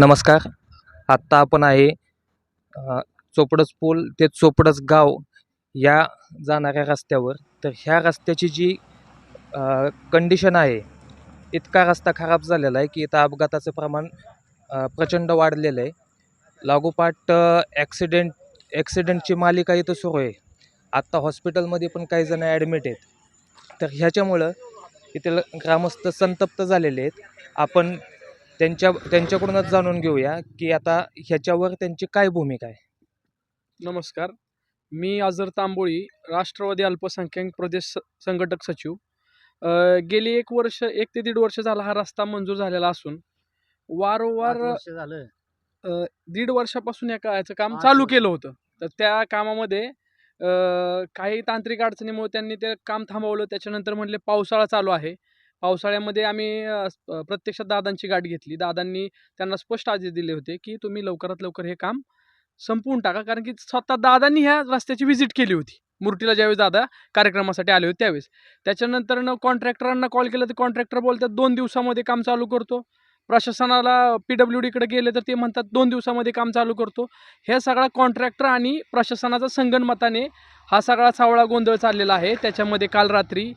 नमस्कार. आत्ता आपण आहे अ, चोपडस पूल ते चोपडस गाव या जाणाऱ्या रस्त्यावर. तर ह्या रस्त्याची जी कंडिशन आहे इतका रस्ता खराब झालेला आहे की इथं अपघाताचं प्रमाण प्रचंड वाढलेलं आहे. लागोपाठ ॲक्सिडेंट ॲक्सिडेंटची मालिका इथं सुरू आहे. आत्ता हॉस्पिटलमध्ये पण काही जण ॲडमिट आहेत. तर ह्याच्यामुळं इथे ल- ग्रामस्थ संतप्त झालेले आहेत. आपण त्यांच्या त्यांच्याकडूनच जाणून घेऊया की आता ह्याच्यावर त्यांची काय भूमिका आहे. नमस्कार. मी आझर तांबोळी राष्ट्रवादी अल्पसंख्याक प्रदेश स- संघटक सचिव. गेली एक वर्ष एक ते दीड वर्ष झाला हा रस्ता मंजूर झालेला असून वारंवार झालं. दीड वर्षापासून या याचं काम चालू. केलं होतं. तर त्या कामामध्ये काही तांत्रिक अडचणीमुळे त्यांनी ते काम थांबवलं. त्याच्यानंतर म्हटले पावसाळा चालू आहे. पावसाळ्यामध्ये आम्ही प्रत्यक्षात दादांची गाठ घेतली. दादांनी त्यांना स्पष्ट आदेश दिले होते की तुम्ही लवकरात लवकर हे काम संपवून टाका. कारण की स्वतः दादांनी ह्या रस्त्याची व्हिजिट केली होती. मूर्तीला ज्यावेळेस दादा कार्यक्रमासाठी आले होते त्यावेळेस. त्याच्यानंतर न कॉन्ट्रॅक्टरांना कॉल केला तर कॉन्ट्रॅक्टर बोलतात दोन दिवसामध्ये काम चालू करतो. प्रशासनाला पी डब्ल्यू डीकडे गेले तर ते म्हणतात दोन दिवसामध्ये काम चालू करतो. हे सगळा कॉन्ट्रॅक्टर आणि प्रशासनाचा संगनमताने हा सगळा सावळा गोंधळ चाललेला आहे. त्याच्यामध्ये काल रात्री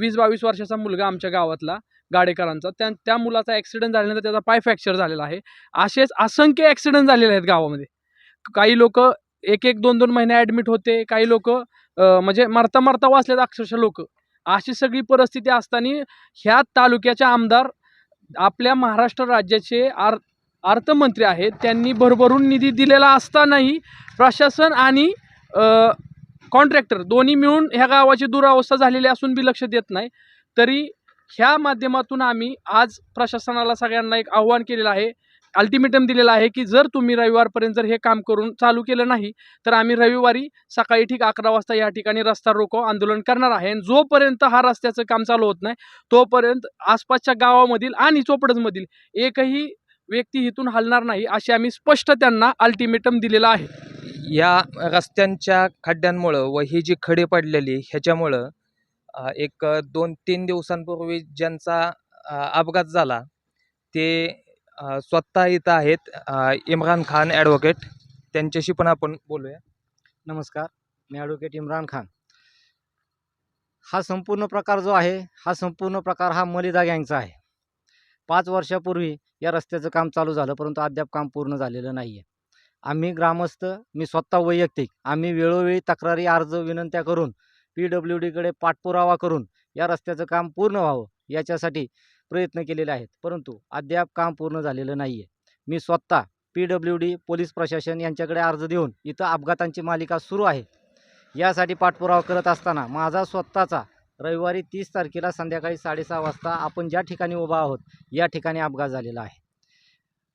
वीस बावीस वर्षाचा मुलगा आमच्या गावातला गाडेकरांचा. त्या त्या मुलाचा ॲक्सिडेंट झाल्यानंतर त्याचा पाय फ्रॅक्चर झालेला आहे. असेच असंख्य ॲक्सिडेंट झालेले आहेत गावामध्ये. काही लोक एक एक दोन दोन महिने ॲडमिट होते. काही लोक म्हणजे मरता मरता वाचलेत अक्षरशः लोक. अशी सगळी परिस्थिती असताना ह्या तालुक्याचे आमदार आपल्या महाराष्ट्र राज्याचे आर अर्थमंत्री आहेत. त्यांनी भरभरून निधी दिलेला असतानाही प्रशासन आणि कॉन्ट्रॅक्टर दोन्ही मिळून ह्या गावाची दुरावस्था झालेली असून बी लक्ष देत नाही. तरी ह्या माध्यमातून आम्ही आज प्रशासनाला सगळ्यांना एक आव्हान केलेलं आहे अल्टिमेटम दिलेलं आहे की जर तुम्ही रविवारपर्यंत जर हे काम करून चालू केलं नाही तर आम्ही रविवारी सकाळी ठीक अकरा वाजता या ठिकाणी रस्ता रोको आंदोलन करणार आहे. आणि जोपर्यंत हा रस्त्याचं काम चालू होत नाही तोपर्यंत आसपासच्या गावामधील आणि चोपडजमधील एकही व्यक्ती इथून हलणार नाही अशी आम्ही स्पष्ट त्यांना अल्टिमेटम दिलेलं आहे. या रस्त्यांच्या खड्ड्यांमुळं व ही जी खडे पडलेली ह्याच्यामुळं एक दोन तीन दिवसांपूर्वी ज्यांचा अपघात झाला ते स्वतः इथं आहेत इम्रान खान ॲडव्होकेट. त्यांच्याशी पण आपण बोलूया. नमस्कार मी ॲडव्होकेट इम्रान खान. हा संपूर्ण प्रकार जो आहे हा संपूर्ण प्रकार हा मलिदा गँगचा आहे. पाच वर्षापूर्वी या रस्त्याचं काम चालू झालं परंतु अद्याप काम पूर्ण झालेलं नाही आहे आम्ही ग्रामस्थ मी स्वतः वैयक्तिक. आम्ही वेळोवेळी तक्रारी अर्ज विनंत्या करून पी डब्ल्यू डीकडे पाठपुरावा करून या रस्त्याचं काम पूर्ण व्हावं याच्यासाठी प्रयत्न केलेले आहेत. परंतु अद्याप काम पूर्ण झालेलं नाही आहे मी स्वतः पी डब्ल्यू डी पोलीस प्रशासन यांच्याकडे अर्ज देऊन इथं अपघातांची मालिका सुरू आहे. यासाठी पाठपुरावा करत असताना माझा स्वतःचा रविवारी तीस तारखेला संध्याकाळी साडेसहा वाजता आपण ज्या ठिकाणी उभा आहोत या ठिकाणी अपघात झालेला आहे.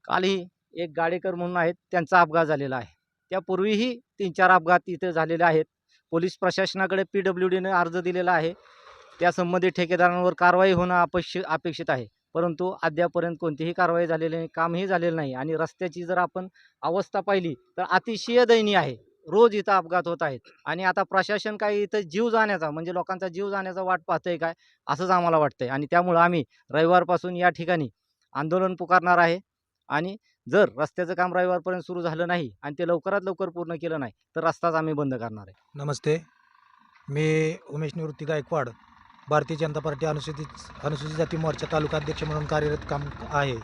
कालही एक गाडेकर म्हणून आहेत त्यांचा अपघात झालेला आहे. त्यापूर्वीही तीन चार अपघात इथे झालेले आहेत. पोलीस प्रशासनाकडे पी डब्ल्यू डीने अर्ज दिलेला आहे. त्यासंबंधी ठेकेदारांवर कारवाई होणं अपेक्ष अपेक्षित आहे. परंतु अद्यापर्यंत कोणतीही कारवाई झालेली नाही कामही झालेलं नाही आणि रस्त्याची जर आपण अवस्था पाहिली तर अतिशय दयनीय आहे. रोज इथं अपघात होत आहेत. आणि आता प्रशासन काही इथं जीव जाण्याचा म्हणजे लोकांचा जीव जाण्याचा वाट पाहतंय काय असंच आम्हाला वाटतंय. आणि त्यामुळं आम्ही रविवारपासून या ठिकाणी आंदोलन पुकारणार आहे. आणि जर रस्त्याचं काम रविवारपर्यंत सुरू झालं नाही आणि ते लवकरात लवकर पूर्ण केलं नाही तर रस्ताच आम्ही बंद करणार आहे. नमस्ते. मी उमेश निवृत्ती गायकवाड भारतीय जनता पार्टी अनुसूचित अनुसूचित जाती मोर्चा तालुका अध्यक्ष म्हणून कार्यरत काम आहे.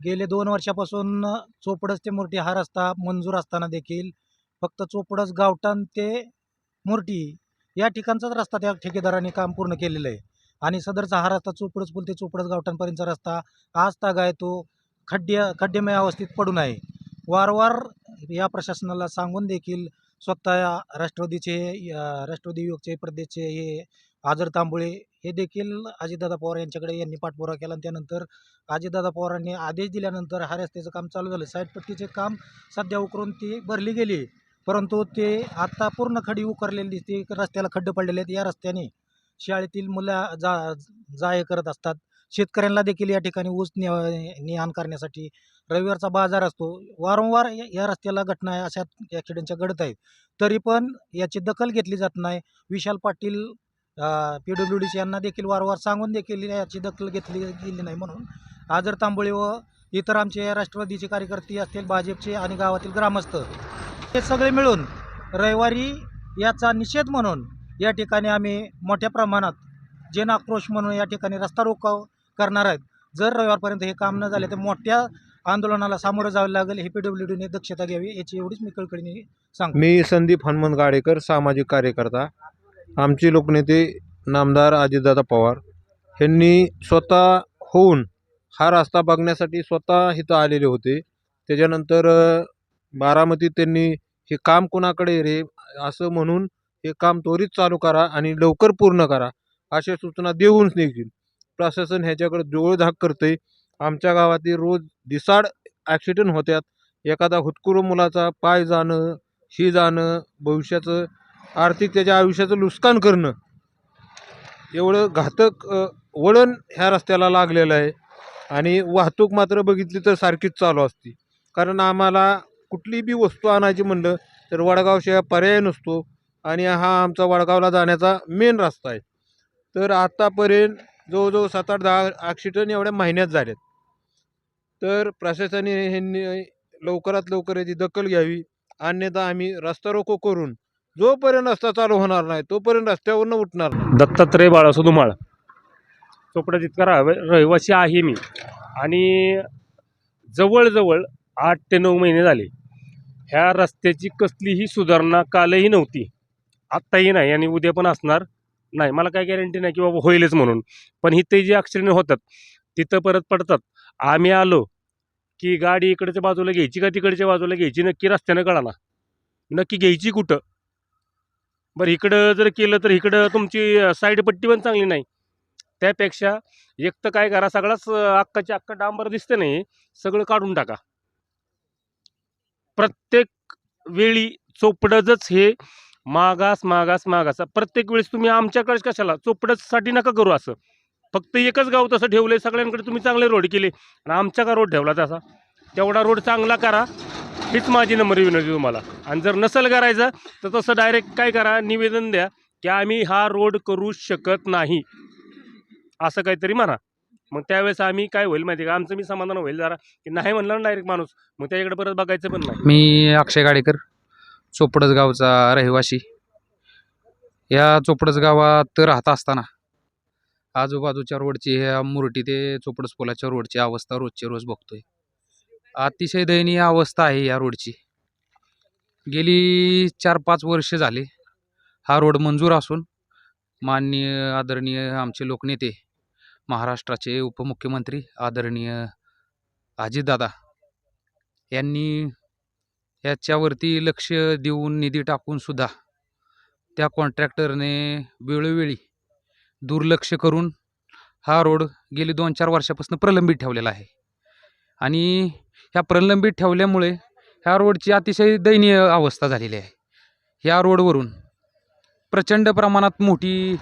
गेले दोन वर्षापासून चोपडस ते मुर्टी हा रस्ता मंजूर असताना देखील फक्त चोपडस गावठाण ते मुर्टी या ठिकाणचाच रस्ता त्या ठेकेदाराने काम पूर्ण केलेलं आहे. आणि सदरचा हा रस्ता चोपडस पुल ते चोपडस गावठाणपर्यंतचा रस्ता आज ताग आहे तो खड्डे खड्डेमय अवस्थेत पडून आहे. वारंवार या प्रशासनाला सांगून देखील स्वतः राष्ट्रवादीचे या राष्ट्रवादी युवकचे प्रदेशचे हे आजर तांबुळे हे देखील अजितदादा पवार यांच्याकडे यांनी पाठपुरावा केला आणि त्यानंतर अजितदादा पवारांनी आदेश दिल्यानंतर हा रस्त्याचं काम चालू झालं. साईडपट्टीचे काम सध्या उकरून ती भरली गेली. परंतु ते आत्ता पूर्ण खडी उकरलेली दिसते. रस्त्याला खड्डे पडलेले आहेत. या रस्त्याने शाळेतील मुलं जा जा करत असतात. शेतकऱ्यांना देखील या ठिकाणी ऊस ने आण करण्यासाठी रविवारचा बाजार असतो. वारंवार या रस्त्याला घटना अशा ॲक्सिडेंटच्या घडत आहेत. तरी पण याची दखल घेतली जात नाही. विशाल पाटील पी डब्ल्यू डीचे यांना देखील वारंवार सांगून देखील याची दखल घेतली गेली नाही म्हणून आजर तांबोळी व इतर आमचे राष्ट्रवादीचे कार्यकर्ते असतील भाजपचे आणि गावातील ग्रामस्थ हे सगळे मिळून रविवारी याचा निषेध म्हणून या ठिकाणी आम्ही मोठ्या प्रमाणात जन आक्रोश म्हणून या ठिकाणी रस्ता रोकाव करणार आहेत. जर रविवारपर्यंत हे काम न झाले तर मोठ्या आंदोलनाला सामोरं जावं लागेल हे पी डब्ल्यू डीने दक्षता घ्यावी याची एवढीच मी कळकळीने सांगतो. मी संदीप हनुमंत गाडेकर सामाजिक कार्यकर्ता. आमचे लोकनेते नामदार अजितदादा पवार. यांनी स्वतः होऊन हा रस्ता बघण्यासाठी स्वतः इथं आलेले होते. त्याच्यानंतर बारामतीत त्यांनी हे काम कोणाकडे रे असं म्हणून हे काम त्वरित चालू करा आणि लवकर पूर्ण करा अशा सूचना देऊनच देखील प्रशासन ह्याच्याकडे जोळधाक करते आमच्या गावातील रोज दिसाड ॲक्सिडेंट होत्यात. एखादा हुतकुरू मुलाचा पाय जाणं ही जाणं भविष्याचं आर्थिक त्याच्या आयुष्याचं नुकसान करणं. एवढं घातक वळण ह्या रस्त्याला लागलेलं आहे. आणि वाहतूक मात्र बघितली तर सारखीच चालू असते. कारण आम्हाला कुठली बी वस्तू आणायची म्हणलं तर वडगावशिवाय पर्याय नसतो. आणि हा आमचा वडगावला जाण्याचा मेन रस्ता आहे. तर आत्तापर्यंत जवळजवळ सात आठ दहा ॲक्सिडेंट एवढ्या महिन्यात झालेत. तर प्रशासनाने ह्यांनी लवकरात लवकर याची दखल घ्यावी. अन्यथा आम्ही रस्ता रोको करून जोपर्यंत रस्ता चालू होणार नाही तोपर्यंत रस्त्यावरनं उठणार नाही. दत्तात्रय बाळासो धुमाळ. चोपडा जितका राहाव रहिवासी आहे मी. आणि जवळजवळ आठ ते नऊ महिने झाले. ह्या रस्त्याची कसलीही सुधारणा कालही नव्हती. आत्ताही नाही आणि उद्या पण असणार. नाही मला काय गॅरंटी नाही की बाबा होईलच म्हणून. पण इथे जे ॲक्सिडेंट होतात तिथं परत पडतात. आम्ही आलो की गाडी इकडच्या बाजूला घ्यायची का तिकडच्या बाजूला घ्यायची नक्की रस्त्यानं कळा ना नक्की घ्यायची कुठं? बरं इकडं जर केलं तर इकडं तुमची साईड पट्टी पण चांगली नाही. त्यापेक्षा एक तर काय करा सगळाच अं, अक्का डांबर दिसते नाही सगळं काढून टाका. प्रत्येक वेळी चोपडजच हे मागास मागास मागास. प्रत्येक वेळेस तुम्ही आमच्याकडे कशाला? चोपडसाठी नका करू असं. फक्त एकच गाव तसं ठेवलं सगळ्यांकडे तुम्ही चांगले रोड केले. आणि आमच्या का रोड ठेवला तसा? तेवढा रोड चांगला करा. हीच माझी नंबर विनंती तुम्हाला. आणि जर नसेल करायचं तर तसं डायरेक्ट काय करा? निवेदन द्या की आम्ही हा रोड करू शकत नाही. असं काहीतरी म्हणा. मग त्यावेळेस आम्ही काय होईल माहिती का? आमचं मी समाधान होईल जरा. की नाही म्हणलं ना डायरेक्ट माणूस मग त्याच्याकडे परत बघायचं पण नाही. मी अक्षय गाडेकर. चोपडस गावचा रहिवासी या चोपडस गावात राहत असताना आजूबाजूच्या रोडची ह्या मुरटी ते चोपडस पुलाच्या रोडची अवस्था रोजची रोज बघतोय. अतिशय दयनीय अवस्था आहे या रोडची. गेली चार पाच वर्ष झाले हा रोड मंजूर असून माननीय आदरणीय आमचे लोकनेते महाराष्ट्राचे उपमुख्यमंत्री आदरणीय अजितदादा यांनी याच्यावरती लक्ष देऊन निधी टाकूनसुद्धा त्या कॉन्ट्रॅक्टरने वेळोवेळी दुर्लक्ष करून हा रोड गेली दोन चार वर्षापासून प्रलंबित ठेवलेला आहे. आणि ह्या प्रलंबित ठेवल्यामुळे ह्या रोडची अतिशय दयनीय अवस्था झालेली आहे. ह्या रोडवरून प्रचंड प्रमाणात मोठी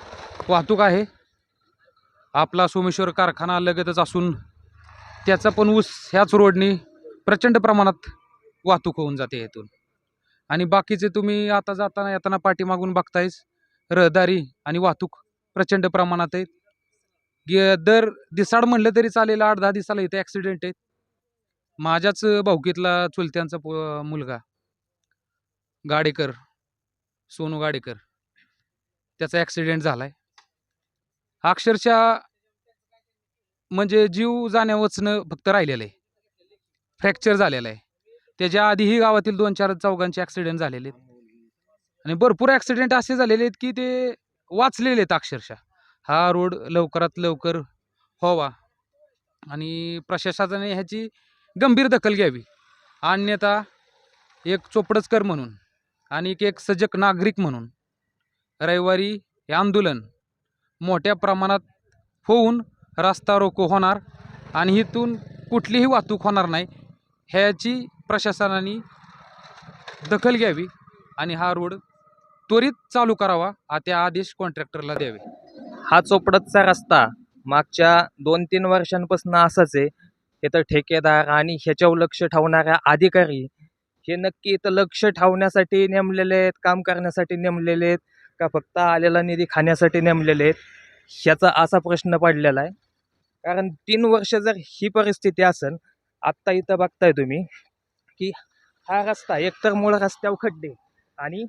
वाहतूक आहे. आपला सोमेश्वर कारखाना लगतच असून त्याचा पण ऊस ह्याच रोडने प्रचंड प्रमाणात वाहतूक होऊन जाते यातून. आणि बाकीचे तुम्ही आता जाताना येताना पाठीमागून बघतायच रहदारी आणि वाहतूक प्रचंड प्रमाणात आहेत. गे दर दिसाड म्हणलं तरी चालेल आठ दहा दिसाला इथे ॲक्सिडेंट आहेत. माझ्याच भाऊकीतला चुलत्यांचा मुलगा गाडेकर सोनू गाडेकर त्याचा ॲक्सिडेंट झाला आहे अक्षरशः म्हणजे जीव जाण्यावचनं फक्त राहिलेलं आहे. फ्रॅक्चर झालेलं आहे. त्याच्या आधीही गावातील दोन चार चौघांचे ॲक्सिडेंट झालेले आहेत. आणि भरपूर ॲक्सिडेंट असे झालेले आहेत की ते वाचलेले आहेत अक्षरशः. हा रोड लवकरात लवकर व्हावा. आणि प्रशासनाने ह्याची गंभीर दखल घ्यावी. अन्यथा एक चोपडचकर म्हणून आणि एक सजग नागरिक म्हणून रविवारी हे आंदोलन मोठ्या प्रमाणात होऊन रस्ता रोको होणार आणि इथून कुठलीही वाहतूक होणार नाही ह्याची प्रशासनाने दखल घ्यावी आणि हा रोड त्वरित चालू करावा हा त्या आदेश कॉन्ट्रॅक्टरला द्यावे. हा चोपडतचा रस्ता मागच्या दोन तीन वर्षांपासून असाच आहे. इथं ठेकेदार आणि ह्याच्यावर लक्ष ठेवणाऱ्या अधिकारी हे नक्की इथं लक्ष ठेवण्यासाठी नेमलेले आहेत काम करण्यासाठी नेमलेले आहेत का फक्त आलेला निधी खाण्यासाठी नेमलेले आहेत? ह्याचा असा प्रश्न पडलेला आहे. कारण तीन वर्ष जर ही परिस्थिती असेल आत्ता इथं बघताय तुम्ही की हा रस्ता एकतर मूळ रस्त्यावर खड्डे आणि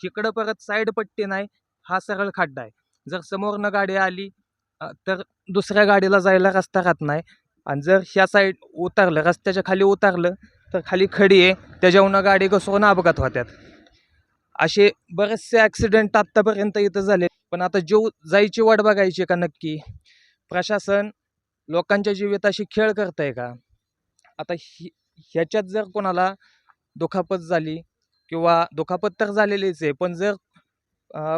इकडं परत साईड पट्टी नाही हा सरळ खड्डा आहे. जर समोरनं गाडी आली तर दुसऱ्या गाडीला जायला रस्ता राहत नाही. आणि जर ह्या साईड उतरलं रस्त्याच्या खाली उतरलं तर खाली खडी आहे त्याच्यावरनं गाडी घसरून अपघात होत्यात असे बरेचसे ॲक्सिडेंट आत्तापर्यंत इथं झाले. पण आता जीव जायची वाट बघायची का नक्की? प्रशासन लोकांच्या जीविताशी खेळ करत आहे का? आता ही ह्याच्यात जर कोणाला दुखापत झाली किंवा दुखापत तर झालेलीच आहे पण जर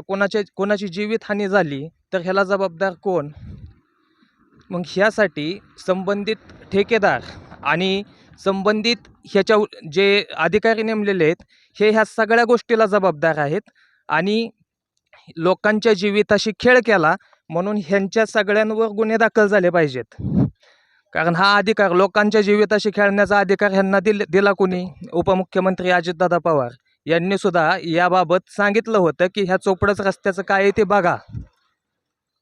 कोणाच्या कोणाची जीवितहानी झाली तर ह्याला जबाबदार कोण? मग ह्यासाठी संबंधित ठेकेदार आणि संबंधित ह्याच्या जे अधिकारी नेमलेले आहेत हे ह्या सगळ्या गोष्टीला जबाबदार आहेत आणि लोकांच्या जीविताशी खेळ केला म्हणून ह्यांच्या सगळ्यांवर गुन्हे दाखल झाले पाहिजेत. कारण हा अधिकार लोकांच्या जीविताशी खेळण्याचा अधिकार ह्यांना दिल दिला कोणी? उपमुख्यमंत्री अजितदादा पवार यांनी सुद्धा याबाबत सांगितलं होतं की ह्या चोपडच रस्त्याचं काय आहे ते बघा.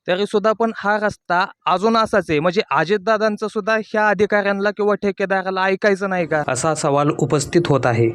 तरी सुद्धा पण हा रस्ता अजून असाच आहे. म्हणजे अजितदादांचं सुद्धा ह्या अधिकाऱ्यांना किंवा ठेकेदाराला ऐकायचं नाही का? असा सवाल उपस्थित होत आहे.